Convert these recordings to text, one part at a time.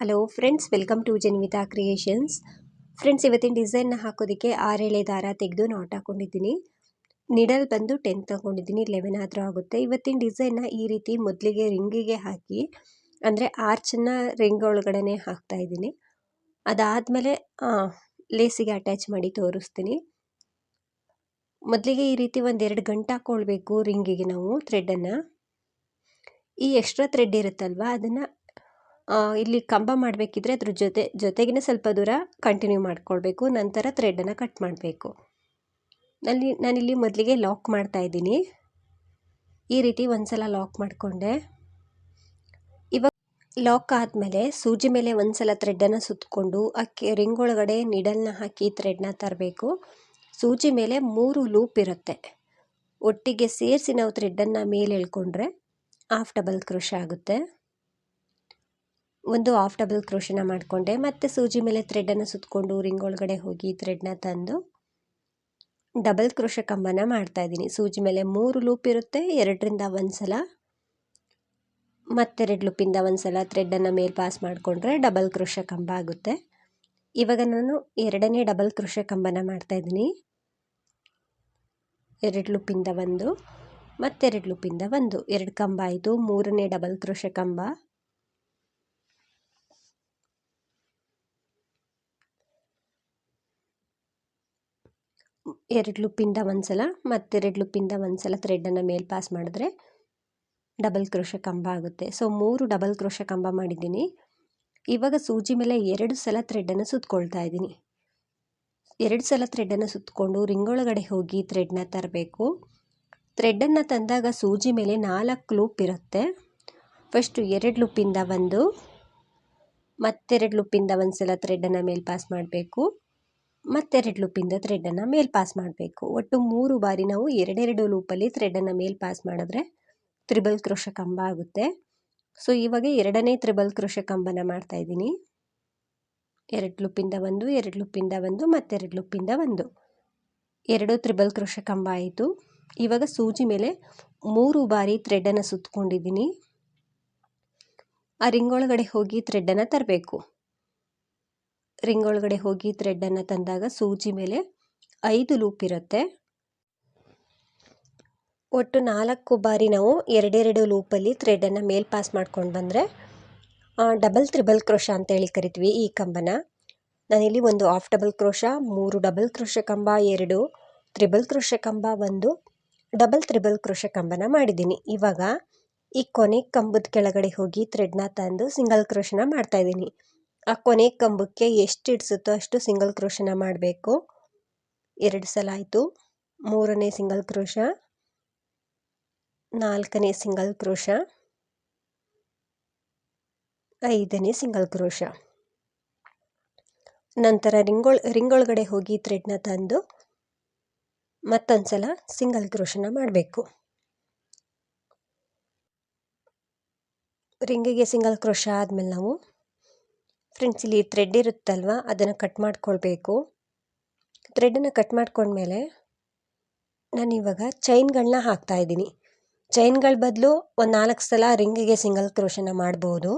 Hello friends welcome to Janvitha creations friends ಇವತ್ತಿನ ಡಿಸೈನ್ನ ಹಾಕೋದಕ್ಕೆ ಆರೇಳೆ ದಾರ ತೆಗೆದು ನಾಟ್ ಹಾಕೊಂಡಿದ್ದೀನಿ. ನಿಡಲ್ ಬಂದು ಟೆನ್ ತಗೊಂಡಿದ್ದೀನಿ. ಲೆವೆನ್ ಆದರೂ ಆಗುತ್ತೆ. ಇವತ್ತಿನ ಡಿಸೈನ್ನ ಈ ರೀತಿ ಮೊದಲಿಗೆ ರಿಂಗಿಗೆ ಹಾಕಿ, ಅಂದರೆ ಆರ್ಚನ್ನ ರಿಂಗ್ ಒಳಗಡೆ ಹಾಕ್ತಾ ಇದ್ದೀನಿ. ಅದಾದಮೇಲೆ ಲೇಸಿಗೆ ಅಟ್ಯಾಚ್ ಮಾಡಿ ತೋರಿಸ್ತೀನಿ. ಮೊದಲಿಗೆ ಈ ರೀತಿ ಒಂದೆರಡು ಗಂಟೆ ಹಾಕ್ಕೊಳ್ಬೇಕು ರಿಂಗಿಗೆ ನಾವು ಥ್ರೆಡ್ಡನ್ನು ಈ ಎಕ್ಸ್ಟ್ರಾ ಥ್ರೆಡ್ ಇರುತ್ತಲ್ವ, ಅದನ್ನು ಇಲ್ಲಿ ಕಂಬ ಮಾಡಬೇಕಿದ್ರೆ ಅದ್ರ ಜೊತೆ, ಜೊತೆಗಿನ ಸ್ವಲ್ಪ ದೂರ ಕಂಟಿನ್ಯೂ ಮಾಡ್ಕೊಳ್ಬೇಕು. ನಂತರ ಥ್ರೆಡನ್ನು ಕಟ್ ಮಾಡಬೇಕು. ನಲ್ಲಿ ನಾನಿಲ್ಲಿ ಮೊದಲಿಗೆ ಲಾಕ್ ಮಾಡ್ತಾ ಇದ್ದೀನಿ. ಈ ರೀತಿ ಒಂದು ಸಲ ಲಾಕ್ ಮಾಡಿಕೊಂಡೆ. ಇವಾಗ ಲಾಕ್ ಆದಮೇಲೆ ಸೂಜಿ ಮೇಲೆ ಒಂದು ಸಲ ಥ್ರೆಡನ್ನು ಸುತ್ತಕೊಂಡು ಅಕ್ಕಿ ರಿಂಗ್ ಒಳಗಡೆ ನಿಡಲ್ನ ಹಾಕಿ ಥ್ರೆಡ್ನ ತರಬೇಕು. ಸೂಜಿ ಮೇಲೆ ಮೂರು ಲೂಪ್ ಇರುತ್ತೆ. ಒಟ್ಟಿಗೆ ಸೇರಿಸಿ ನಾವು ಥ್ರೆಡ್ಡನ್ನು ಮೇಲೆ ಎಳ್ಕೊಂಡ್ರೆ ಹಾಫ್ ಡಬಲ್ ಕ್ರೋಶ ಆಗುತ್ತೆ. ಒಂದು ಆಫ್ ಡಬಲ್ ಕ್ರೋಶನ ಮಾಡಿಕೊಂಡೆ. ಮತ್ತು ಸೂಜಿ ಮೇಲೆ ಥ್ರೆಡನ್ನು ಸುತ್ತಕೊಂಡು ರಿಂಗ್ ಒಳಗಡೆ ಹೋಗಿ ಥ್ರೆಡ್ನ ತಂದು ಡಬಲ್ ಕ್ರೋಶ ಕಂಬನ ಮಾಡ್ತಾಯಿದ್ದೀನಿ ಸೂಜಿ ಮೇಲೆ ಮೂರು ಲೂಪ್ ಇರುತ್ತೆ, ಎರಡರಿಂದ ಒಂದು ಸಲ ಮತ್ತೆರಡು ಲೂಪಿಂದ ಒಂದು ಸಲ ಥ್ರೆಡನ್ನು ಮೇಲೆ ಪಾಸ್ ಮಾಡಿಕೊಂಡ್ರೆ ಡಬಲ್ ಕ್ರೋಶ ಕಂಬ ಆಗುತ್ತೆ. ಇವಾಗ ನಾನು ಎರಡನೇ ಡಬಲ್ ಕ್ರೋಶ ಕಂಬನ ಮಾಡ್ತಾಯಿದ್ದೀನಿ ಎರಡು ಲೂಪಿಂದ ಒಂದು ಮತ್ತೆರಡು ಲೂಪಿಂದ ಒಂದು. ಎರಡು ಕಂಬ ಆಯಿತು, ಮೂರನೇ ಡಬಲ್ ಕ್ರೋಶ ಕಂಬ. ಎರಡು ಲುಪ್ಪಿಂದ ಒಂದು ಸಲ ಮತ್ತೆರಡು ಲುಪ್ಪಿಂದ ಒಂದು ಸಲ ಥ್ರೆಡನ್ನು ಮೇಲೆ ಪಾಸ್ ಮಾಡಿದ್ರೆ ಡಬಲ್ ಕ್ರೋಶ ಕಂಬ ಆಗುತ್ತೆ. ಸೊ ಮೂರು ಡಬಲ್ ಕ್ರೋಶ ಕಂಬ ಮಾಡಿದ್ದೀನಿ. ಇವಾಗ ಸೂಜಿ ಮೇಲೆ ಎರಡು ಸಲ ಥ್ರೆಡನ್ನು ಸುತ್ಕೊಳ್ತಾ ಇದ್ದೀನಿ. ಎರಡು ಸಲ ಥ್ರೆಡನ್ನು ಸುತ್ತಕೊಂಡು ರಿಂಗೊಳಗಡೆ ಹೋಗಿ ಥ್ರೆಡ್ನ ತರಬೇಕು. ಥ್ರೆಡ್ಡನ್ನು ತಂದಾಗ ಸೂಜಿ ಮೇಲೆ ನಾಲ್ಕು ಲೂಪ್ ಇರುತ್ತೆ. ಫಸ್ಟು ಎರಡು ಲುಪ್ಪಿಂದ ಒಂದು ಮತ್ತೆರಡು ಲುಪ್ಪಿಂದ ಒಂದು ಸಲ ಥ್ರೆಡನ್ನು ಮೇಲೆ ಪಾಸ್ ಮಾಡಬೇಕು. ಮತ್ತೆರಡು ಲೂಪಿಂದ ಥ್ರೆಡನ್ನು ಮೇಲೆ ಪಾಸ್ ಮಾಡಬೇಕು. ಒಟ್ಟು ಮೂರು ಬಾರಿ ನಾವು ಎರಡೆರಡು ಲೂಪಲ್ಲಿ ಥ್ರೆಡನ್ನು ಮೇಲೆ ಪಾಸ್ ಮಾಡಿದ್ರೆ ತ್ರಿಬಲ್ ಕ್ರೋಶ ಕಂಬ ಆಗುತ್ತೆ. ಸೊ ಇವಾಗ ಎರಡನೇ ತ್ರಿಬಲ್ ಕ್ರೋಶ ಕಂಬನ ಮಾಡ್ತಾ ಇದ್ದೀನಿ. ಎರಡು ಲೂಪಿಂದ ಒಂದು, ಎರಡು ಲೂಪಿಂದ ಒಂದು, ಮತ್ತೆರಡು ಲೂಪಿಂದ ಒಂದು. ಎರಡು ತ್ರಿಬಲ್ ಕ್ರೋಶ ಕಂಬ ಆಯಿತು. ಇವಾಗ ಸೂಜಿ ಮೇಲೆ ಮೂರು ಬಾರಿ ಥ್ರೆಡನ್ನು ಸುತ್ತಕೊಂಡಿದ್ದೀನಿ ಆ ರಿಂಗ್ ಒಳಗಡೆ ಹೋಗಿ ಥ್ರೆಡನ್ನು ತರಬೇಕು. ರಿಂಗ್ ಒಳಗಡೆ ಹೋಗಿ ಥ್ರೆಡ್ಡನ್ನು ತಂದಾಗ ಸೂಜಿ ಮೇಲೆ ಐದು ಲೂಪ್ ಇರುತ್ತೆ. ಒಟ್ಟು ನಾಲ್ಕು ಬಾರಿ ನಾವು ಎರಡೆರಡು ಲೂಪಲ್ಲಿ ಥ್ರೆಡನ್ನು ಮೇಲ್ ಪಾಸ್ ಮಾಡ್ಕೊಂಡು ಬಂದರೆ ಡಬಲ್ ತ್ರಿಬಲ್ ಕ್ರೋಶ ಅಂತೇಳಿ ಕರಿತೀವಿ ಈ ಕಂಬನ. ನಾನಿಲ್ಲಿ ಒಂದು ಆಫ್ ಡಬಲ್ ಕ್ರೋಶ ಮೂರು ಡಬಲ್ ಕ್ರೋಶ ಕಂಬ, ಎರಡು ತ್ರಿಬಲ್ ಕ್ರೋಶ ಕಂಬ, ಒಂದು ಡಬಲ್ ತ್ರಿಬಲ್ ಕ್ರೋಶ ಕಂಬನ ಮಾಡಿದ್ದೀನಿ. ಇವಾಗ ಈ ಕೊನೆ ಕಂಬದ ಕೆಳಗಡೆ ಹೋಗಿ ಥ್ರೆಡ್ನ ತಂದು ಸಿಂಗಲ್ ಕ್ರೋಶನ ಮಾಡ್ತಾಯಿದ್ದೀನಿ ಆ ಕೊನೆ ಕಂಬಕ್ಕೆ ಎಷ್ಟು ಹಿಡಿಸುತ್ತೋ ಅಷ್ಟು ಸಿಂಗಲ್ ಕ್ರೋಷನ ಮಾಡಬೇಕು. ಎರಡು ಸಲ ಆಯಿತು. ಮೂರನೇ ಸಿಂಗಲ್ ಕ್ರೋಶ, ನಾಲ್ಕನೇ ಸಿಂಗಲ್ ಕ್ರೋಶ, ಐದನೇ ಸಿಂಗಲ್ ಕ್ರೋಶ. ನಂತರ ರಿಂಗೊಳ್, ರಿಂಗೊಳಗಡೆ ಹೋಗಿ ಥ್ರೆಡ್ನ ತಂದು ಮತ್ತೊಂದು ಸಲ ಸಿಂಗಲ್ ಕ್ರೋಶನ ಮಾಡಬೇಕು. ರಿಂಗಿಗೆ ಸಿಂಗಲ್ ಕ್ರೋಶ ಆದಮೇಲೆ ನಾವು ಫ್ರೆಂಡ್ಸ್ ಇಲ್ಲಿ ಥ್ರೆಡ್ ಇರುತ್ತಲ್ವ? ಅದನ್ನು ಕಟ್ ಮಾಡ್ಕೊಳ್ಬೇಕು. ಥ್ರೆಡನ್ನು ಕಟ್ ಮಾಡ್ಕೊಂಡ್ಮೇಲೆ ನಾನಿವಾಗ ಚೈನ್ಗಳನ್ನ ಹಾಕ್ತಾ ಇದ್ದೀನಿ. ಚೈನ್ಗಳ ಬದಲು ಒಂದು ನಾಲ್ಕು ಸಲ ರಿಂಗಿಗೆ ಸಿಂಗಲ್ ಕ್ರೋಶನ ಮಾಡ್ಬೋದು.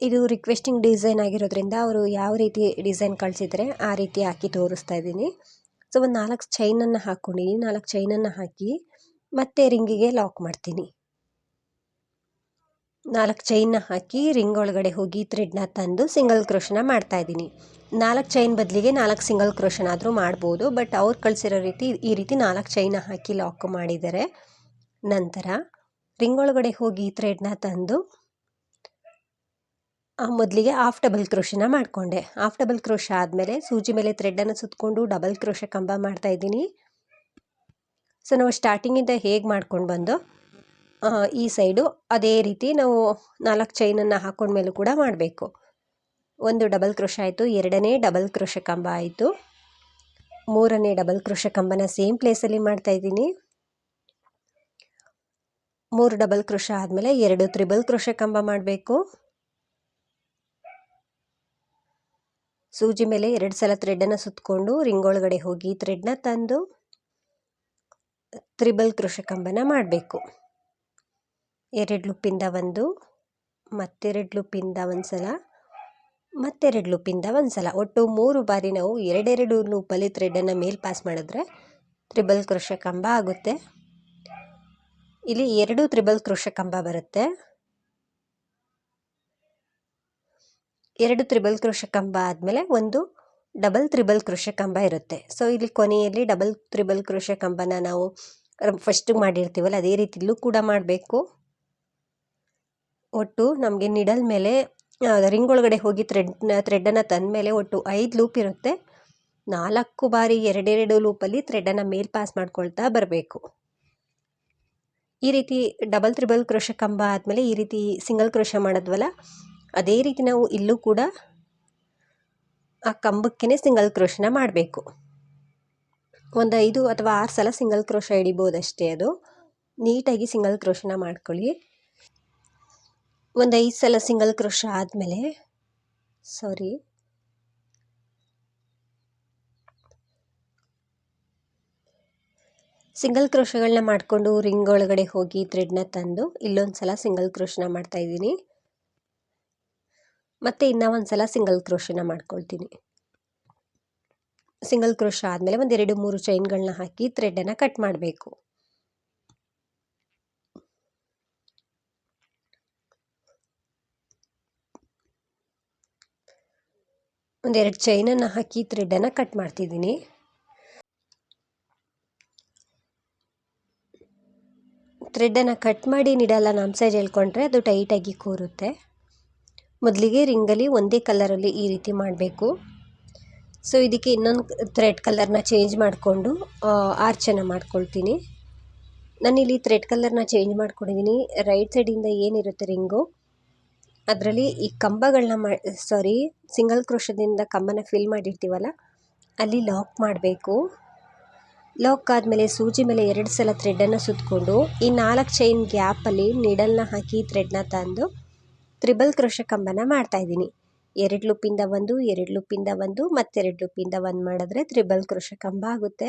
ಇದು ರಿಕ್ವೆಸ್ಟಿಂಗ್ ಡಿಸೈನ್ ಆಗಿರೋದ್ರಿಂದ ಅವರು ಯಾವ ರೀತಿ ಡಿಸೈನ್ ಕಳಿಸಿದರೆ ಆ ರೀತಿ ಹಾಕಿ ತೋರಿಸ್ತಾ ಇದ್ದೀನಿ. ಸೊ ಒಂದು ನಾಲ್ಕು ಚೈನನ್ನು ಹಾಕ್ಕೊಂಡಿದ್ದೀನಿ ನಾಲ್ಕು ಚೈನನ್ನು ಹಾಕಿ ಮತ್ತೆ ರಿಂಗಿಗೆ ಲಾಕ್ ಮಾಡ್ತೀನಿ. ನಾಲ್ಕು ಚೈನ್ನ ಹಾಕಿ ರಿಂಗ್ ಒಳಗಡೆ ಹೋಗಿ ಥ್ರೆಡ್ನ ತಂದು ಸಿಂಗಲ್ ಕ್ರೋಶನ ಮಾಡ್ತಾ ಇದ್ದೀನಿ. ನಾಲ್ಕು ಚೈನ್ ಬದಲಿಗೆ ನಾಲ್ಕು ಸಿಂಗಲ್ ಕ್ರೋಶನ್ ಆದರೂ ಮಾಡ್ಬೋದು ಬಟ್ ಅವ್ರು ಕಳಿಸಿರೋ ರೀತಿ ಈ ರೀತಿ ನಾಲ್ಕು ಚೈನ ಹಾಕಿ ಲಾಕ್ ಮಾಡಿದ್ದಾರೆ ನಂತರ ರಿಂಗ್ ಒಳಗಡೆ ಹೋಗಿ ಥ್ರೆಡ್ನ ತಂದು ಮೊದಲಿಗೆ ಹಾಫ್ ಡಬಲ್ ಕ್ರೋಶನ ಮಾಡಿಕೊಂಡೆ. ಹಾಫ್ ಡಬಲ್ ಕ್ರೋಶ ಆದಮೇಲೆ ಸೂಜಿ ಮೇಲೆ ಥ್ರೆಡ್ಡನ್ನು ಸುತ್ತಕೊಂಡು ಡಬಲ್ ಕ್ರೋಶ ಕಂಬ ಮಾಡ್ತಾಯಿದ್ದೀನಿ ಸೊ ನಾವು ಸ್ಟಾರ್ಟಿಂಗಿಂದ ಹೇಗೆ ಮಾಡ್ಕೊಂಡು ಬಂದು ಈ ಸೈಡು ಅದೇ ರೀತಿ ನಾವು ನಾಲ್ಕು ಚೈನನ್ನು ಹಾಕೊಂಡ್ಮೇಲೂ ಕೂಡ ಮಾಡಬೇಕು. ಒಂದು ಡಬಲ್ ಕ್ರೋಶ ಆಯಿತು, ಎರಡನೇ ಡಬಲ್ ಕ್ರೋಶ ಕಂಬ ಆಯಿತು. ಮೂರನೇ ಡಬಲ್ ಕ್ರೋಶ ಕಂಬನ ಸೇಮ್ ಪ್ಲೇಸಲ್ಲಿ ಮಾಡ್ತಾಯಿದ್ದೀನಿ ಮೂರು ಡಬಲ್ ಕ್ರೋಶ ಆದಮೇಲೆ ಎರಡು ತ್ರಿಬಲ್ ಕ್ರೋಶ ಕಂಬ ಮಾಡಬೇಕು. ಸೂಜಿ ಮೇಲೆ ಎರಡು ಸಲ ಥ್ರೆಡನ್ನು ಸುತ್ತಕೊಂಡು ರಿಂಗ್ ಒಳಗಡೆ ಹೋಗಿ ಥ್ರೆಡ್ನ ತಂದು ತ್ರಿಬಲ್ ಕೃಷಿ ಕಂಬನ ಮಾಡಬೇಕು. ಎರಡು ಲೂಪಿಂದ ಒಂದು, ಮತ್ತೆರಡು ಲೂಪಿಂದ ಒಂದು ಸಲ ಮತ್ತೆರಡು ಲೂಪಿಂದ ಒಂದು ಸಲ ಒಟ್ಟು ಮೂರು ಬಾರಿ ನಾವು ಎರಡೆರಡು ಲೂಪಲ್ಲಿ ಥ್ರೆಡನ್ನು ಮೇಲೆ ಪಾಸ್ ಮಾಡಿದ್ರೆ ತ್ರಿಬಲ್ ಕೃಷ ಕಂಬ ಆಗುತ್ತೆ. ಇಲ್ಲಿ ಎರಡು ತ್ರಿಬಲ್ ಕೃಷ ಕಂಬ ಬರುತ್ತೆ. ಎರಡು ತ್ರಿಬಲ್ ಕೃಷ ಕಂಬ ಆದಮೇಲೆ ಒಂದು ಡಬಲ್ ತ್ರಿಬಲ್ ಕೃಷ ಕಂಬ ಇರುತ್ತೆ. ಸೊ ಇಲ್ಲಿ ಕೊನೆಯಲ್ಲಿ ಡಬಲ್ ತ್ರಿಬಲ್ ಕೃಷ ಕಂಬನ ನಾವು ಫಸ್ಟ್ ಮಾಡಿರ್ತೀವಲ್ಲ, ಅದೇ ರೀತಿಲೂ ಕೂಡ ಮಾಡಬೇಕು. ಒಟ್ಟು ನಮಗೆ ನಿಡಲ್ ಮೇಲೆ ರಿಂಗ್ ಒಳಗಡೆ ಹೋಗಿ ಥ್ರೆಡ್ ಥ್ರೆಡನ್ನು ತಂದ ಮೇಲೆ ಒಟ್ಟು ಐದು ಲೂಪ್ ಇರುತ್ತೆ. ನಾಲ್ಕು ಬಾರಿ ಎರಡೆರಡು ಲೂಪಲ್ಲಿ ಥ್ರೆಡನ್ನು ಮೇಲ್ ಪಾಸ್ ಮಾಡ್ಕೊಳ್ತಾ ಬರಬೇಕು. ಈ ರೀತಿ ಡಬಲ್ ತ್ರಿಬಲ್ ಕ್ರೋಶ ಕಂಬ ಆದಮೇಲೆ ಈ ರೀತಿ ಸಿಂಗಲ್ ಕ್ರೋಶ ಮಾಡಿದ್ವಲ್ಲ, ಅದೇ ರೀತಿ ನಾವು ಇಲ್ಲೂ ಕೂಡ ಆ ಕಂಬಕ್ಕೇ ಸಿಂಗಲ್ ಕ್ರೋಶನ ಮಾಡಬೇಕು. ಒಂದು ಐದು ಅಥವಾ ಆರು ಸಲ ಸಿಂಗಲ್ ಕ್ರೋಶ ಹಿಡಿಬೋದಷ್ಟೇ ಅದು. ನೀಟಾಗಿ ಸಿಂಗಲ್ ಕ್ರೋಶನ ಮಾಡ್ಕೊಳ್ಳಿ. ಒಂದು ಐದು ಸಲ ಸಿಂಗಲ್ ಕ್ರೋಶ ಆದಮೇಲೆ ಸಾರಿ ಸಿಂಗಲ್ ಕ್ರೋಶಗಳನ್ನ ಮಾಡಿಕೊಂಡು ರಿಂಗ್ ಒಳಗಡೆ ಹೋಗಿ ಥ್ರೆಡ್ನ ತಂದು, ಇಲ್ಲೊಂದು ಸಲ ಸಿಂಗಲ್ ಕ್ರೋಶನ ಮಾಡ್ತಾಯಿದ್ದೀನಿ ಮತ್ತು ಇನ್ನೂ ಒಂದು ಸಲ ಸಿಂಗಲ್ ಕ್ರೋಶನ ಮಾಡ್ಕೊಳ್ತೀನಿ. ಸಿಂಗಲ್ ಕ್ರೋಶ ಆದಮೇಲೆ ಒಂದೆರಡು ಮೂರು ಚೈನ್ಗಳನ್ನ ಹಾಕಿ ಥ್ರೆಡನ್ನು ಕಟ್ ಮಾಡಬೇಕು. ಒಂದೆರಡು ಚೈನನ್ನು ಹಾಕಿ ಥ್ರೆಡನ್ನು ಕಟ್ ಮಾಡ್ತಿದ್ದೀನಿ. ಥ್ರೆಡನ್ನು ಕಟ್ ಮಾಡಿ ನೀಡಲ್ಲ ನಮ್ಮ ಸೈಡ್ ಹೇಳ್ಕೊಂಡ್ರೆ ಅದು ಟೈಟಾಗಿ ಕೂರುತ್ತೆ. ಮೊದಲಿಗೆ ರಿಂಗಲ್ಲಿ ಒಂದೇ ಕಲರಲ್ಲಿ ಈ ರೀತಿ ಮಾಡಬೇಕು. ಸೊ ಇದಕ್ಕೆ ಇನ್ನೊಂದು ಥ್ರೆಡ್ ಕಲರ್ನ ಚೇಂಜ್ ಮಾಡಿಕೊಂಡು ಆರ್ಚನ್ನು ಮಾಡ್ಕೊಳ್ತೀನಿ. ನಾನಿಲ್ಲಿ ಥ್ರೆಡ್ ಕಲರ್ನ ಚೇಂಜ್ ಮಾಡ್ಕೊಂಡಿದ್ದೀನಿ ರೈಟ್ ಸೈಡಿಂದ ಏನಿರುತ್ತೆ ರಿಂಗು? ಅದರಲ್ಲಿ ಈ ಕಂಬಗಳನ್ನ ಮಾ ಸಾರಿ ಸಿಂಗಲ್ ಕ್ರೋಶದಿಂದ ಕಂಬನ ಫಿಲ್ ಮಾಡಿರ್ತೀವಲ್ಲ, ಅಲ್ಲಿ ಲಾಕ್ ಮಾಡಬೇಕು. ಲಾಕ್ ಆದಮೇಲೆ ಸೂಜಿ ಮೇಲೆ ಎರಡು ಸಲ ಥ್ರೆಡನ್ನು ಸುತ್ತಕೊಂಡು ಈ ನಾಲ್ಕು ಚೈನ್ ಗ್ಯಾಪಲ್ಲಿ ನೀಡಲ್ನ ಹಾಕಿ ಥ್ರೆಡ್ನ ತಂದು ತ್ರಿಬಲ್ ಕ್ರೋಶ ಕಂಬನ ಮಾಡ್ತಾಯಿದ್ದೀನಿ ಎರಡು ಲೂಪಿಂದ ಒಂದು, ಎರಡು ಲೂಪಿಂದ ಒಂದು, ಮತ್ತೆರಡು ಲೂಪಿಂದ ಒಂದು ಮಾಡಿದ್ರೆ ತ್ರಿಬಲ್ ಕ್ರೋಶ ಕಂಬ ಆಗುತ್ತೆ.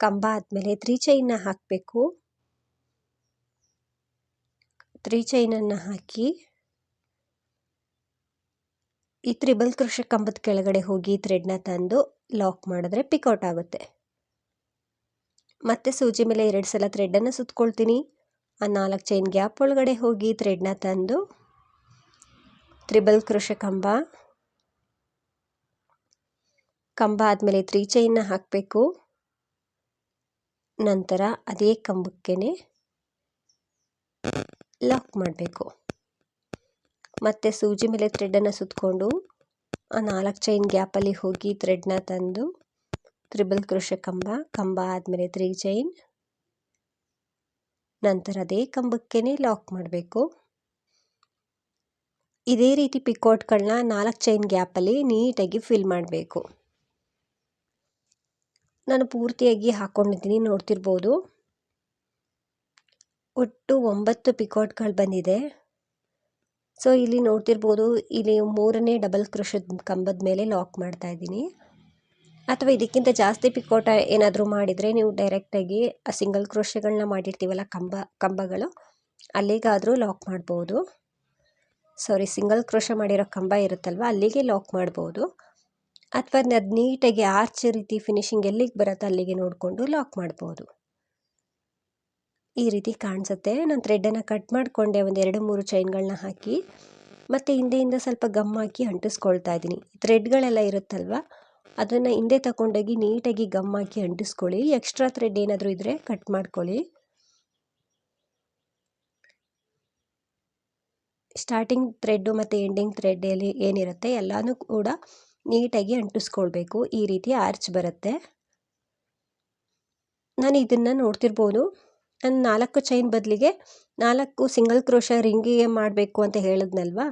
ಕಂಬ ಆದಮೇಲೆ ತ್ರೀ ಚೈನ್ನ ಹಾಕಬೇಕು. ತ್ರೀ ಚೈನನ್ನು ಹಾಕಿ ಈ ತ್ರಿಬಲ್ ಕೃಷಿ ಕಂಬದ ಕೆಳಗಡೆ ಹೋಗಿ ಥ್ರೆಡ್ನ ತಂದು ಲಾಕ್ ಮಾಡಿದ್ರೆ ಪಿಕೌಟ್ ಆಗುತ್ತೆ. ಮತ್ತೆ ಸೂಜಿ ಮೇಲೆ ಎರಡು ಸಲ ಥ್ರೆಡನ್ನು ಸುತ್ಕೊಳ್ತೀನಿ. ಆ ನಾಲ್ಕು ಚೈನ್ ಗ್ಯಾಪ್ ಒಳಗಡೆ ಹೋಗಿ ಥ್ರೆಡ್ನ ತಂದು ತ್ರಿಬಲ್ ಕೃಷ ಕಂಬ ಕಂಬ ಆದಮೇಲೆ ತ್ರೀ ಚೈನ್ನ ಹಾಕಬೇಕು. ನಂತರ ಅದೇ ಕಂಬಕ್ಕೆ ಲಾಕ್ ಮಾಡಬೇಕು. ಮತ್ತು ಸೂಜಿ ಮೇಲೆ ಥ್ರೆಡ್ಡನ್ನು ಸುತ್ತಕೊಂಡು ಆ ನಾಲ್ಕು ಚೈನ್ ಗ್ಯಾಪಲ್ಲಿ ಹೋಗಿ ಥ್ರೆಡ್ನ ತಂದು ತ್ರಿಬಲ್ ಕೃಷ ಕಂಬ ಕಂಬ ಆದಮೇಲೆ ತ್ರೀ ಚೈನ್ ನಂತರ ಅದೇ ಕಂಬಕ್ಕೆ ಲಾಕ್ ಮಾಡಬೇಕು. ಇದೇ ರೀತಿ ಪಿಕೋಟ್ಗಳನ್ನ ನಾಲ್ಕು ಚೈನ್ ಗ್ಯಾಪಲ್ಲಿ ನೀಟಾಗಿ ಫಿಲ್ ಮಾಡಬೇಕು. ನಾನು ಪೂರ್ತಿಯಾಗಿ ಹಾಕ್ಕೊಂಡಿದ್ದೀನಿ ನೋಡ್ತಿರ್ಬೋದು. ಒಟ್ಟು ಒಂಬತ್ತು ಪಿಕೋಟ್ಗಳು ಬಂದಿದೆ. ಸೊ ಇಲ್ಲಿ ನೋಡ್ತಿರ್ಬೋದು, ಇಲ್ಲಿ ಮೂರನೇ ಡಬಲ್ ಕ್ರೋಶದ ಕಂಬದ ಮೇಲೆ ಲಾಕ್ ಮಾಡ್ತಾ ಇದ್ದೀನಿ. ಅಥವಾ ಇದಕ್ಕಿಂತ ಜಾಸ್ತಿ ಪಿಕೋಟ ಏನಾದರೂ ಮಾಡಿದರೆ ನೀವು ಡೈರೆಕ್ಟಾಗಿ ಆ ಸಿಂಗಲ್ ಕ್ರೋಶಗಳನ್ನ ಮಾಡಿರ್ತೀವಲ್ಲ, ಕಂಬ, ಕಂಬಗಳು, ಅಲ್ಲಿಗಾದರೂ ಲಾಕ್ ಮಾಡ್ಬೋದು. ಸಾರಿ ಸಿಂಗಲ್ ಕ್ರೋಶ ಮಾಡಿರೋ ಕಂಬ ಇರುತ್ತಲ್ವ, ಅಲ್ಲಿಗೆ ಲಾಕ್ ಮಾಡ್ಬೋದು. ಅಥವಾ ಅದು ನೀಟಾಗಿ ಆರ್ಚ್ ರೀತಿ ಫಿನಿಶಿಂಗ್ ಎಲ್ಲಿಗೆ ಬರುತ್ತೆ ಅಲ್ಲಿಗೆ ನೋಡಿಕೊಂಡು ಲಾಕ್ ಮಾಡ್ಬೋದು. ಈ ರೀತಿ ಕಾಣಿಸುತ್ತೆ. ನಾನು ಥ್ರೆಡ್ಡನ್ನು ಕಟ್ ಮಾಡಿಕೊಂಡೆ ಒಂದು ಎರಡು ಮೂರು ಚೈನ್ಗಳನ್ನ ಹಾಕಿ, ಮತ್ತು ಹಿಂದೆಯಿಂದ ಸ್ವಲ್ಪ ಗಮ್ ಹಾಕಿ ಅಂಟಿಸ್ಕೊಳ್ತಾ ಇದ್ದೀನಿ. ಥ್ರೆಡ್ಗಳೆಲ್ಲ ಇರುತ್ತಲ್ವ? ಅದನ್ನು ಹಿಂದೆ ತಗೊಂಡೋಗಿ ನೀಟಾಗಿ ಗಮ್ ಹಾಕಿ ಅಂಟಿಸ್ಕೊಳ್ಳಿ. ಎಕ್ಸ್ಟ್ರಾ ಥ್ರೆಡ್ ಏನಾದರೂ ಇದ್ದರೆ ಕಟ್ ಮಾಡ್ಕೊಳ್ಳಿ. ಸ್ಟಾರ್ಟಿಂಗ್ ಥ್ರೆಡ್ಡು ಮತ್ತು ಎಂಡಿಂಗ್ ಥ್ರೆಡ್ಡಲ್ಲಿ ಏನಿರುತ್ತೆ ಎಲ್ಲನೂ ಕೂಡ ನೀಟಾಗಿ ಅಂಟಿಸ್ಕೊಳ್ಬೇಕು. ಈ ರೀತಿ ಆರ್ಚ್ ಬರುತ್ತೆ. ನಾನು ಇದನ್ನು ನೋಡ್ತಿರ್ಬೋದು. ನಾನು ನಾಲ್ಕು ಚೈನ್ ಬದಲಿಗೆ ನಾಲ್ಕು ಸಿಂಗಲ್ ಕ್ರೋಶ ರಿಂಗಿಗೆ ಮಾಡಬೇಕು ಅಂತ ಹೇಳಿದ್ನಲ್ವಾ?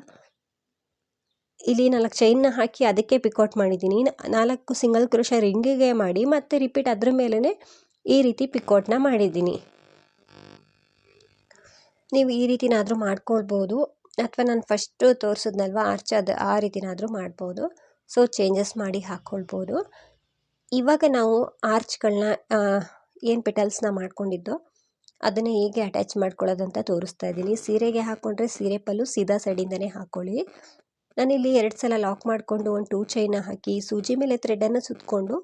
ಇಲ್ಲಿ ನಾಲ್ಕು ಚೈನ್ನ ಹಾಕಿ ಅದಕ್ಕೆ ಪಿಕೌಟ್ ಮಾಡಿದ್ದೀನಿ. ನಾಲ್ಕು ಸಿಂಗಲ್ ಕ್ರೋಶ ರಿಂಗಿಗೆ ಮಾಡಿ ಮತ್ತೆ ರಿಪೀಟ್ ಅದ್ರ ಮೇಲೇ ಈ ರೀತಿ ಪಿಕೌಟ್ನ ಮಾಡಿದ್ದೀನಿ. ನೀವು ಈ ರೀತಿನಾದರೂ ಮಾಡ್ಕೊಳ್ಬೋದು. ಅಥವಾ ನಾನು ಫಸ್ಟು ತೋರಿಸಿದ್ನಲ್ವ ಆರ್ಚ್ ಅದು ಆ ರೀತಿನಾದರೂ ಮಾಡ್ಬೋದು. ಸೊ ಚೇಂಜಸ್ ಮಾಡಿ ಹಾಕ್ಕೊಳ್ಬೋದು ಇವಾಗ ನಾವು ಆರ್ಚ್ಗಳನ್ನ ಏನು ಪೆಟಲ್ಸ್ನ ಮಾಡ್ಕೊಂಡಿದ್ದೋ ಅದನ್ನು ಹೇಗೆ ಅಟ್ಯಾಚ್ ಮಾಡ್ಕೊಳ್ಳೋದಂತ ತೋರಿಸ್ತಾ ಇದ್ದೀನಿ. ಸೀರೆಗೆ ಹಾಕ್ಕೊಂಡ್ರೆ ಸೀರೆ ಪಲ್ಲು ಸೀದಾ ಸೈಡಿಂದನೇ ಹಾಕ್ಕೊಳ್ಳಿ ನಾನಿಲ್ಲಿ ಎರಡು ಸಲ ಲಾಕ್ ಮಾಡಿಕೊಂಡು ಒಂದು ಟೂ ಚೈನ ಹಾಕಿ ಸೂಜಿ ಮೇಲೆ ಥ್ರೆಡನ್ನು ಸುತ್ತಕೊಂಡು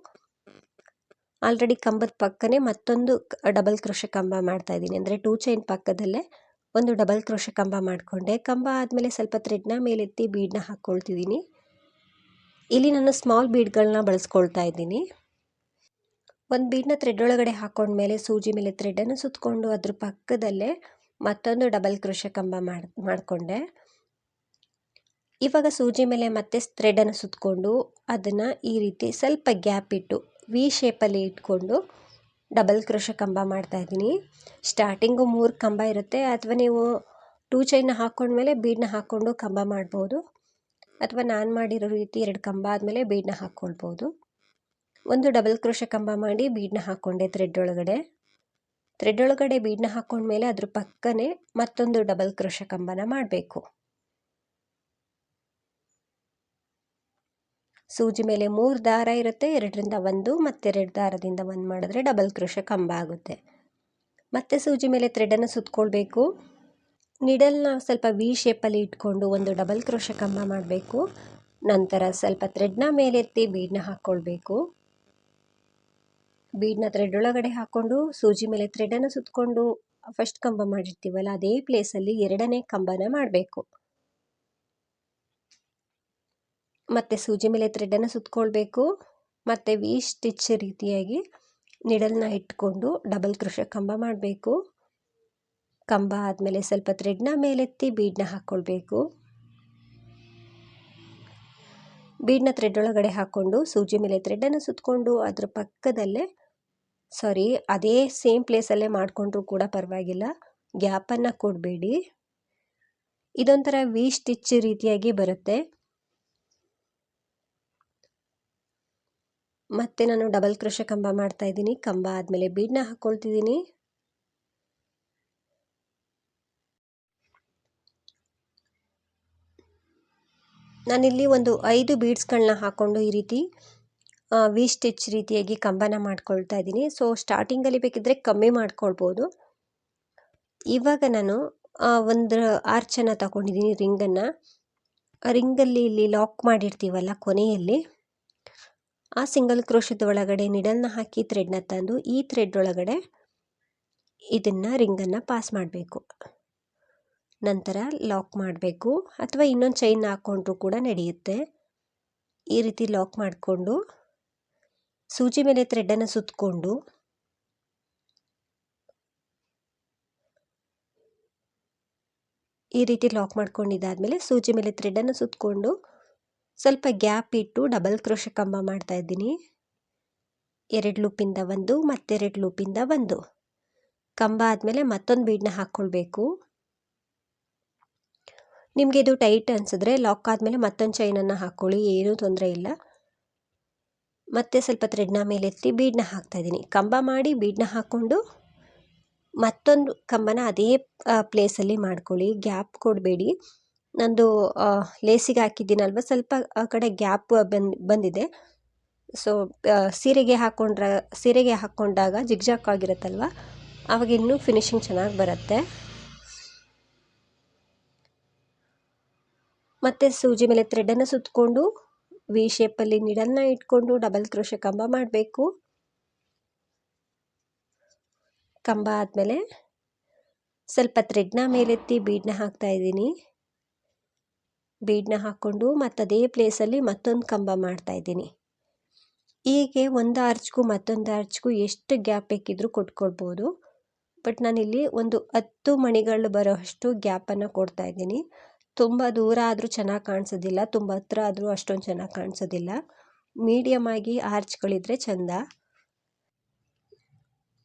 ಆಲ್ರೆಡಿ ಕಂಬದ ಪಕ್ಕನೇ ಮತ್ತೊಂದು ಡಬಲ್ ಕ್ರೋಶ ಕಂಬ ಮಾಡ್ತಾ ಇದ್ದೀನಿ. ಅಂದರೆ ಟೂ ಚೈನ್ ಪಕ್ಕದಲ್ಲೇ ಒಂದು ಡಬಲ್ ಕ್ರೋಶ ಕಂಬ ಮಾಡಿಕೊಂಡೆ. ಕಂಬ ಆದಮೇಲೆ ಸ್ವಲ್ಪ ಥ್ರೆಡ್ನ ಮೇಲೆತ್ತಿ ಬೀಡನ್ನ ಹಾಕ್ಕೊಳ್ತಿದ್ದೀನಿ ಇಲ್ಲಿ ನಾನು ಸ್ಮಾಲ್ ಬೀಡ್ಗಳನ್ನ ಬಳಸ್ಕೊಳ್ತಾ ಇದ್ದೀನಿ. ಒಂದು ಬೀಡ್ನ ಥ್ರೆಡ್ ಒಳಗಡೆ ಹಾಕೊಂಡ್ಮೇಲೆ ಸೂಜಿ ಮೇಲೆ ಥ್ರೆಡನ್ನು ಸುತ್ತಕೊಂಡು ಅದ್ರ ಪಕ್ಕದಲ್ಲೇ ಮತ್ತೊಂದು ಡಬಲ್ ಕ್ರೋಶ ಕಂಬ ಮಾಡಿ, ಮಾಡಿಕೊಂಡೆ. ಇವಾಗ ಸೂಜಿ ಮೇಲೆ ಮತ್ತೆ ಥ್ರೆಡನ್ನು ಸುತ್ತಕೊಂಡು ಅದನ್ನು ಈ ರೀತಿ ಸ್ವಲ್ಪ ಗ್ಯಾಪ್ ಇಟ್ಟು ವಿ ಶೇಪಲ್ಲಿ ಇಟ್ಕೊಂಡು ಡಬಲ್ ಕ್ರೋಶ ಕಂಬ ಮಾಡ್ತಾಯಿದ್ದೀನಿ ಸ್ಟಾರ್ಟಿಂಗು ಮೂರು ಕಂಬ ಇರುತ್ತೆ. ಅಥವಾ ನೀವು ಟೂ ಚೈನ್ನ ಹಾಕ್ಕೊಂಡ್ಮೇಲೆ ಬೀಡನ್ನ ಹಾಕ್ಕೊಂಡು ಕಂಬ ಮಾಡ್ಬೋದು. ಅಥವಾ ನಾನು ಮಾಡಿರೋ ರೀತಿ ಎರಡು ಕಂಬ ಆದಮೇಲೆ ಬೀಡನ್ನ ಹಾಕ್ಕೊಳ್ಬೋದು ಒಂದು ಡಬಲ್ ಕ್ರೋಶ ಕಂಬ ಮಾಡಿ ಬೀಡ್ನ ಹಾಕ್ಕೊಂಡೆ ಥ್ರೆಡ್ ಒಳಗಡೆ. ಥ್ರೆಡ್ ಒಳಗಡೆ ಬೀಡ್ನ ಹಾಕ್ಕೊಂಡ್ಮೇಲೆ ಅದ್ರ ಪಕ್ಕನೇ ಮತ್ತೊಂದು ಡಬಲ್ ಕ್ರೋಶ ಕಂಬನ ಮಾಡಬೇಕು. ಸೂಜಿ ಮೇಲೆ ಮೂರು ದಾರ ಇರುತ್ತೆ, ಎರಡರಿಂದ ಒಂದು ಮತ್ತೆರಡು ದಾರದಿಂದ ಒಂದು ಮಾಡಿದ್ರೆ ಡಬಲ್ ಕ್ರೋಶ ಕಂಬ ಆಗುತ್ತೆ. ಮತ್ತೆ ಸೂಜಿ ಮೇಲೆ ಥ್ರೆಡನ್ನು ಸುತ್ತಕೊಳ್ಬೇಕು ನಿಡಲ್ನ ಸ್ವಲ್ಪ ವಿ ಶೇಪಲ್ಲಿ ಇಟ್ಕೊಂಡು ಒಂದು ಡಬಲ್ ಕ್ರೋಶ ಕಂಬ ಮಾಡಬೇಕು. ನಂತರ ಸ್ವಲ್ಪ ಥ್ರೆಡ್ನ ಮೇಲೆತ್ತಿ ಬೀಡನ್ನ ಹಾಕ್ಕೊಳ್ಬೇಕು ಬೀಡನ್ನ ಥ್ರೆಡ್ ಒಳಗಡೆ ಹಾಕ್ಕೊಂಡು ಸೂಜಿ ಮೇಲೆ ಥ್ರೆಡನ್ನು ಸುತ್ತಕೊಂಡು ಫಸ್ಟ್ ಕಂಬ ಮಾಡಿರ್ತೀವಲ್ಲ, ಅದೇ ಪ್ಲೇಸಲ್ಲಿ ಎರಡನೇ ಕಂಬನ ಮಾಡಬೇಕು. ಮತ್ತು ಸೂಜಿ ಮೇಲೆ ಥ್ರೆಡನ್ನು ಸುತ್ತಕೊಳ್ಬೇಕು ಮತ್ತು ವಿ ಸ್ಟಿಚ್ ರೀತಿಯಾಗಿ ನಿಡಲ್ನ ಇಟ್ಕೊಂಡು ಡಬಲ್ ಕೃಷ ಕಂಬ ಮಾಡಬೇಕು. ಕಂಬ ಆದಮೇಲೆ ಸ್ವಲ್ಪ ಥ್ರೆಡ್ನ ಮೇಲೆತ್ತಿ ಬೀಡನ್ನ ಹಾಕ್ಕೊಳ್ಬೇಕು ಬೀಡ್ನ ಥ್ರೆಡ್ ಒಳಗಡೆ ಹಾಕ್ಕೊಂಡು ಸೂಜಿ ಮೇಲೆ ಥ್ರೆಡನ್ನು ಸುತ್ತಕೊಂಡು ಅದರ ಪಕ್ಕದಲ್ಲೇ ಸಾರಿ, ಅದೇ ಸೇಮ್ ಪ್ಲೇಸಲ್ಲೇ ಮಾಡಿಕೊಂಡ್ರೂ ಕೂಡ ಪರವಾಗಿಲ್ಲ. ಗ್ಯಾಪನ್ನು ಕೊಡಬೇಡಿ. ಇದೊಂಥರ ವಿ ಸ್ಟಿಚ್ ರೀತಿಯಾಗಿ ಬರುತ್ತೆ. ಮತ್ತೆ ನಾನು ಡಬಲ್ ಕ್ರೋಶ ಕಂಬ ಮಾಡ್ತಾ ಇದ್ದೀನಿ. ಕಂಬ ಆದಮೇಲೆ ಬೀಡ್ನ ಹಾಕ್ಕೊಳ್ತಿದ್ದೀನಿ ನಾನಿಲ್ಲಿ ಒಂದು ಐದು ಬೀಡ್ಸ್ಗಳನ್ನ ಹಾಕ್ಕೊಂಡು ಈ ರೀತಿ ವಿ ಸ್ಟಿಚ್ ರೀತಿಯಾಗಿ ಕಂಬನ ಮಾಡ್ಕೊಳ್ತಾ ಇದ್ದೀನಿ. ಸೊ ಸ್ಟಾರ್ಟಿಂಗಲ್ಲಿ ಬೇಕಿದ್ದರೆ ಕಮ್ಮಿ ಮಾಡ್ಕೊಳ್ಬೋದು. ಇವಾಗ ನಾನು ಒಂದು ಆರ್ಚನ್ನು ತಗೊಂಡಿದ್ದೀನಿ ರಿಂಗನ್ನು ರಿಂಗಲ್ಲಿ ಇಲ್ಲಿ ಲಾಕ್ ಮಾಡಿರ್ತೀವಲ್ಲ ಕೊನೆಯಲ್ಲಿ, ಆ ಸಿಂಗಲ್ ಕ್ರೋಶದ ಒಳಗಡೆ ನಿಡಲ್ನ ಹಾಕಿ ಥ್ರೆಡ್ನ ತಂದು, ಈ ಥ್ರೆಡ್ ಒಳಗಡೆ ಇದನ್ನು ರಿಂಗನ್ನು ಪಾಸ್ ಮಾಡಬೇಕು. ನಂತರ ಲಾಕ್ ಮಾಡಬೇಕು. ಅಥವಾ ಇನ್ನೊಂದು ಚೈನ್ ಹಾಕ್ಕೊಂಡ್ರೂ ಕೂಡ ನಡೆಯುತ್ತೆ. ಈ ರೀತಿ ಲಾಕ್ ಮಾಡಿಕೊಂಡು ಸೂಜಿ ಮೇಲೆ ಥ್ರೆಡ್ಡನ್ನು ಸುತ್ತಕೊಂಡು ಈ ರೀತಿ ಲಾಕ್ ಮಾಡ್ಕೊಂಡಿದ್ದಾದಮೇಲೆ ಸೂಜಿ ಮೇಲೆ ಥ್ರೆಡ್ಡನ್ನು ಸುತ್ತಕೊಂಡು ಸ್ವಲ್ಪ ಗ್ಯಾಪ್ ಇಟ್ಟು ಡಬಲ್ ಕ್ರೋಶ ಕಂಬ ಮಾಡ್ತಾ ಇದ್ದೀನಿ. ಎರಡು ಲೂಪಿಂದ ಒಂದು, ಮತ್ತೆರಡು ಲೂಪಿಂದ ಒಂದು. ಕಂಬ ಆದಮೇಲೆ ಮತ್ತೊಂದು ಬೀಡನ್ನ ಹಾಕ್ಕೊಳ್ಬೇಕು. ನಿಮಗೆ ಇದು ಟೈಟ್ ಅನಿಸಿದ್ರೆ ಲಾಕ್ ಆದಮೇಲೆ ಮತ್ತೊಂದು ಚೈನನ್ನು ಹಾಕ್ಕೊಳ್ಳಿ, ಏನೂ ತೊಂದರೆ ಇಲ್ಲ. ಮತ್ತೆ ಸ್ವಲ್ಪ ಥ್ರೆಡ್ನ ಮೇಲೆತ್ತಿ ಬೀಡನ್ನ ಹಾಕ್ತಾಯಿದ್ದೀನಿ ಕಂಬ ಮಾಡಿ ಬೀಡನ್ನ ಹಾಕ್ಕೊಂಡು ಮತ್ತೊಂದು ಕಂಬನ ಅದೇ ಪ್ಲೇಸಲ್ಲಿ ಮಾಡ್ಕೊಳ್ಳಿ. ಗ್ಯಾಪ್ ಕೊಡಬೇಡಿ. ನಂದು ಲೇಸಿಗೆ ಹಾಕಿದ್ದೀನಲ್ವ? ಸ್ವಲ್ಪ, ಆ, ಕಡೆ ಗ್ಯಾಪ್ ಬಂದು, ಬಂದಿದೆ. ಸೊ ಸೀರೆಗೆ ಹಾಕ್ಕೊಂಡ್ರ ಸೀರೆಗೆ ಹಾಕ್ಕೊಂಡಾಗ ಜಿಗ್ಜಾಕ್ ಆಗಿರುತ್ತಲ್ವ? ಆವಾಗ ಇನ್ನೂ ಫಿನಿಶಿಂಗ್ ಚೆನ್ನಾಗಿ ಬರುತ್ತೆ. ಮತ್ತು ಸೂಜಿ ಮೇಲೆ ಥ್ರೆಡನ್ನು ಸುತ್ತಕೊಂಡು ವಿ ಶೇಪಲ್ಲಿ ನಿಡಲ್ನ ಇಟ್ಕೊಂಡು ಡಬಲ್ ಕ್ರೋಶ ಕಂಬ ಮಾಡಬೇಕು. ಕಂಬ ಆದಮೇಲೆ ಸ್ವಲ್ಪ ಥ್ರೆಡ್ನ ಮೇಲೆತ್ತಿ ಬೀಡನ್ನ ಹಾಕ್ತಾ ಇದ್ದೀನಿ. ಬೀಡನ್ನ ಹಾಕ್ಕೊಂಡು ಮತ್ತು ಅದೇ ಪ್ಲೇಸಲ್ಲಿ ಮತ್ತೊಂದು ಕಂಬ ಮಾಡ್ತಾ ಇದ್ದೀನಿ. ಹೀಗೆ ಒಂದು ಆರ್ಚ್ಗೂ ಮತ್ತೊಂದು ಆರ್ಚ್ಗೂ ಎಷ್ಟು ಗ್ಯಾಪ್ ಬೇಕಿದ್ರೂ ಕೊಟ್ಕೊಳ್ಬೋದು. ಬಟ್ ನಾನಿಲ್ಲಿ ಒಂದು ಹತ್ತು ಮಣಿಗಳು ಬರೋ ಅಷ್ಟು ಗ್ಯಾಪನ್ನು ಕೊಡ್ತಾ ಇದ್ದೀನಿ. ತುಂಬ ದೂರ ಆದರೂ ಚೆನ್ನಾಗಿ ಕಾಣಿಸೋದಿಲ್ಲ, ತುಂಬ ಹತ್ರ ಆದರೂ ಅಷ್ಟೊಂದು ಚೆನ್ನಾಗಿ ಕಾಣಿಸೋದಿಲ್ಲ. ಮೀಡಿಯಮ್ ಆಗಿ ಆರ್ಚ್ಗಳಿದ್ರೆ ಚೆಂದ.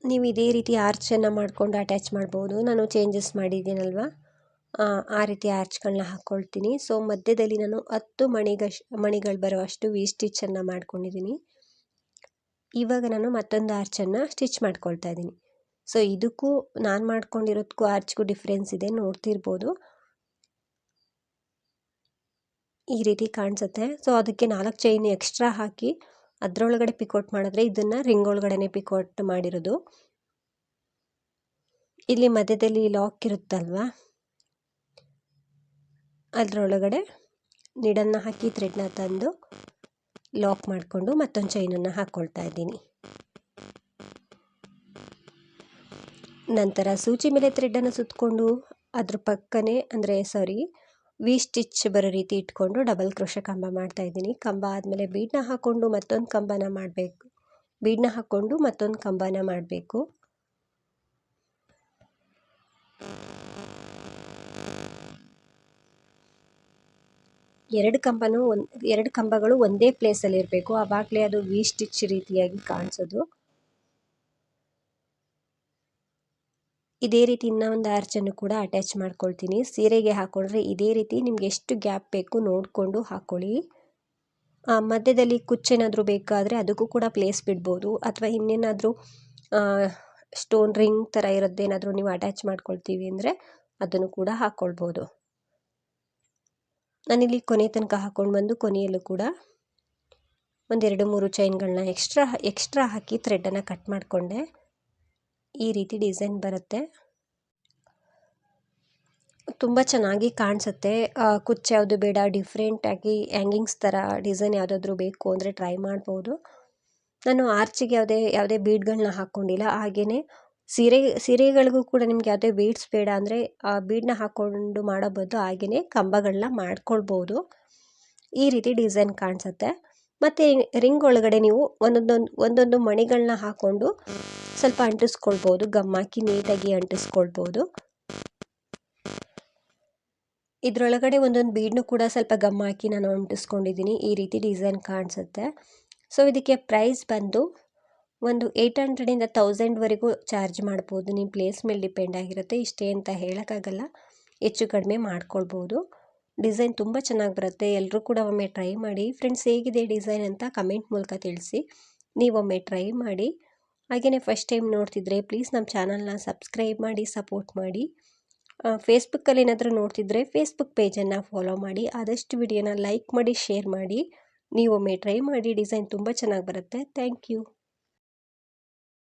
ನೀವು ಇದೇ ರೀತಿ ಆರ್ಚನ್ನು ಮಾಡಿಕೊಂಡು ಅಟ್ಯಾಚ್ ಮಾಡ್ಬೋದು. ನಾನು ಚೇಂಜಸ್ ಮಾಡಿದ್ದೀನಲ್ವ? ಆ ರೀತಿ ಆರ್ಚ್ಗಳನ್ನ ಹಾಕ್ಕೊಳ್ತೀನಿ ಸೊ ಮಧ್ಯದಲ್ಲಿ ನಾನು ಹತ್ತು ಮಣಿಗಶ್ ಮಣಿಗಳು ಬರುವಷ್ಟು ವಿ ಸ್ಟಿಚ್ಚನ್ನು ಮಾಡ್ಕೊಂಡಿದ್ದೀನಿ ಇವಾಗ ನಾನು ಮತ್ತೊಂದು ಆರ್ಚನ್ನು ಸ್ಟಿಚ್ ಮಾಡ್ಕೊಳ್ತಾ ಇದ್ದೀನಿ ಸೊ ಇದಕ್ಕೂ, ನಾನು ಮಾಡ್ಕೊಂಡಿರೋದಕ್ಕೂ ಆರ್ಚ್ಗೂ ಡಿಫ್ರೆನ್ಸ್ ಇದೆ, ನೋಡ್ತಿರ್ಬೋದು. ಈ ರೀತಿ ಕಾಣಿಸುತ್ತೆ. ಸೊ ಅದಕ್ಕೆ ನಾಲ್ಕು ಚೈನ್ ಎಕ್ಸ್ಟ್ರಾ ಹಾಕಿ ಅದರೊಳಗಡೆ ಪಿಕೋಟ್ ಮಾಡಿದ್ರೆ ಇದನ್ನು ರಿಂಗ್ ಒಳಗಡೆನೆ ಪಿಕೋಟ್ ಮಾಡಿರೋದು. ಇಲ್ಲಿ ಮಧ್ಯದಲ್ಲಿ ಲಾಕ್ ಇರುತ್ತಲ್ವ? ಅದರೊಳಗಡೆ ನಿಡನ್ನು ಹಾಕಿ ಥ್ರೆಡ್ನ ತಂದು ಲಾಕ್ ಮಾಡಿಕೊಂಡು ಮತ್ತೊಂದು ಚೈನನ್ನು ಹಾಕ್ಕೊಳ್ತಾ ಇದ್ದೀನಿ. ನಂತರ ಸೂಚಿ ಮೇಲೆ ಥ್ರೆಡ್ಡನ್ನು ಸುತ್ತಕೊಂಡು ಅದ್ರ ಪಕ್ಕನೇ ಅಂದರೆ ಸಾರಿ ವಿ ಸ್ಟಿಚ್ ಬರೋ ರೀತಿ ಇಟ್ಕೊಂಡು ಡಬಲ್ ಕ್ರೋಶ ಕಂಬ ಮಾಡ್ತಾ ಇದ್ದೀನಿ. ಕಂಬ ಆದಮೇಲೆ ಬೀಡನ್ನ ಹಾಕ್ಕೊಂಡು ಮತ್ತೊಂದು ಕಂಬನ ಮಾಡಬೇಕು. ಬೀಡನ್ನ ಹಾಕ್ಕೊಂಡು ಮತ್ತೊಂದು ಕಂಬನ ಮಾಡಬೇಕು. ಎರಡು ಕಂಬನೂ ಒಂದು, ಎರಡು ಕಂಬಗಳು ಒಂದೇ ಪ್ಲೇಸಲ್ಲಿ ಇರಬೇಕು. ಆವಾಗಲೇ ಅದು ವಿ ಸ್ಟಿಚ್ ರೀತಿಯಾಗಿ ಕಾಣಿಸೋದು. ಇದೇ ರೀತಿ ಇನ್ನೂ ಒಂದು ಆರ್ಚನ್ನು ಕೂಡ ಅಟ್ಯಾಚ್ ಮಾಡ್ಕೊಳ್ತೀನಿ. ಸೀರೆಗೆ ಹಾಕ್ಕೊಂಡ್ರೆ ಇದೇ ರೀತಿ ನಿಮ್ಗೆ ಎಷ್ಟು ಗ್ಯಾಪ್ ಬೇಕು ನೋಡಿಕೊಂಡು ಹಾಕ್ಕೊಳ್ಳಿ ಮಧ್ಯದಲ್ಲಿ ಕುಚ್ಚೇನಾದರೂ ಬೇಕಾದರೆ ಅದಕ್ಕೂ ಕೂಡ ಪ್ಲೇಸ್ ಬಿಡ್ಬೋದು. ಅಥವಾ ಇನ್ನೇನಾದರೂ ಸ್ಟೋನ್ ರಿಂಗ್ ಥರ ಇರೋದೇನಾದರೂ ನೀವು ಅಟ್ಯಾಚ್ ಮಾಡ್ಕೊಳ್ತೀವಿ ಅಂದರೆ ಅದನ್ನು ಕೂಡ ಹಾಕ್ಕೊಳ್ಬೋದು ನಾನಿಲ್ಲಿ ಕೊನೆ ತನಕ ಹಾಕ್ಕೊಂಡು ಬಂದು ಕೊನೆಯಲ್ಲೂ ಕೂಡ ಒಂದೆರಡು ಮೂರು ಚೈನ್ಗಳನ್ನ ಎಕ್ಸ್ಟ್ರಾ ಎಕ್ಸ್ಟ್ರಾ ಹಾಕಿ ಥ್ರೆಡ್ಡನ್ನು ಕಟ್ ಮಾಡಿಕೊಂಡೆ. ಈ ರೀತಿ ಡಿಸೈನ್ ಬರುತ್ತೆ. ತುಂಬ ಚೆನ್ನಾಗಿ ಕಾಣಿಸುತ್ತೆ. ಕುಚ್ಚು ಯಾವುದು ಬೇಡ ಡಿಫ್ರೆಂಟಾಗಿ ಹ್ಯಾಂಗಿಂಗ್ಸ್ ಥರ ಡಿಸೈನ್ ಯಾವುದಾದ್ರೂ ಬೇಕು ಅಂದರೆ ಟ್ರೈ ಮಾಡ್ಬೋದು. ನಾನು ಆರ್ಚಿಗೆ ಯಾವುದೇ ಯಾವುದೇ ಬೀಡ್ಗಳನ್ನ ಹಾಕ್ಕೊಂಡಿಲ್ಲ ಹಾಗೆಯೇ ಸೀರೆ, ಸೀರೆಗಳಿಗೂ ಕೂಡ ನಿಮ್ಗೆ ಯಾವುದೇ ಬೀಡ್ಸ್ ಬೇಡ ಅಂದರೆ ಆ ಬೀಡನ್ನ ಹಾಕ್ಕೊಂಡು ಮಾಡೋ ಬದಲು ಹಾಗೆಯೇ ಕಂಬಗಳನ್ನ ಮಾಡ್ಕೊಳ್ಬೋದು. ಈ ರೀತಿ ಡಿಸೈನ್ ಕಾಣಿಸುತ್ತೆ. ಮತ್ತು ರಿಂಗ್ ಒಳಗಡೆ ನೀವು ಒಂದೊಂದೊಂದು, ಒಂದೊಂದು ಮಣಿಗಳನ್ನ ಹಾಕ್ಕೊಂಡು ಸ್ವಲ್ಪ ಅಂಟಿಸ್ಕೊಳ್ಬೋದು. ಗಮ್ಮಾಕಿ ನೀಟಾಗಿ ಅಂಟಿಸ್ಕೊಳ್ಬೋದು. ಇದರೊಳಗಡೆ ಒಂದೊಂದು ಬೀಡ್ನು ಕೂಡ ಸ್ವಲ್ಪ ಗಮ್ ಹಾಕಿ ನಾನು ಅಂಟಿಸ್ಕೊಂಡಿದ್ದೀನಿ. ಈ ರೀತಿ ಡಿಸೈನ್ ಕಾಣಿಸುತ್ತೆ. ಸೊ ಇದಕ್ಕೆ ಪ್ರೈಸ್ ಬಂದು ಒಂದು ಏಯ್ಟ್ ಹಂಡ್ರೆಡಿಂದ ತೌಸಂಡ್ವರೆಗೂ ಚಾರ್ಜ್ ಮಾಡ್ಬೋದು. ನಿಮ್ಮ ಪ್ಲೇಸ್ ಮೇಲೆ ಡಿಪೆಂಡ್ ಆಗಿರುತ್ತೆ. ಇಷ್ಟೇ ಅಂತ ಹೇಳೋಕ್ಕಾಗಲ್ಲ. ಹೆಚ್ಚು ಕಡಿಮೆ ಮಾಡ್ಕೊಳ್ಬೋದು. ಡಿಸೈನ್ ತುಂಬ ಚೆನ್ನಾಗಿ ಬರುತ್ತೆ. ಎಲ್ಲರೂ ಕೂಡ ಒಮ್ಮೆ ಟ್ರೈ ಮಾಡಿ. ಫ್ರೆಂಡ್ಸ್, ಹೇಗಿದೆ ಡಿಸೈನ್ ಅಂತ ಕಮೆಂಟ್ ಮೂಲಕ ತಿಳಿಸಿ. ನೀವೊಮ್ಮೆ ಟ್ರೈ ಮಾಡಿ. ಹಾಗೆಯೇ ಫಸ್ಟ್ ಟೈಮ್ ನೋಡ್ತಿದ್ರೆ ಪ್ಲೀಸ್ ನಮ್ಮ ಚಾನಲ್ನ ಸಬ್ಸ್ಕ್ರೈಬ್ ಮಾಡಿ, ಸಪೋರ್ಟ್ ಮಾಡಿ. ಫೇಸ್ಬುಕ್ಕಲ್ಲಿ ಏನಾದರೂ ನೋಡ್ತಿದ್ರೆ ಫೇಸ್ಬುಕ್ ಪೇಜನ್ನು ಫಾಲೋ ಮಾಡಿ. ಆದಷ್ಟು ವಿಡಿಯೋನ ಲೈಕ್ ಮಾಡಿ, ಶೇರ್ ಮಾಡಿ. ನೀವೊಮ್ಮೆ ಟ್ರೈ ಮಾಡಿ. ಡಿಸೈನ್ ತುಂಬ ಚೆನ್ನಾಗಿ ಬರುತ್ತೆ. Thank you.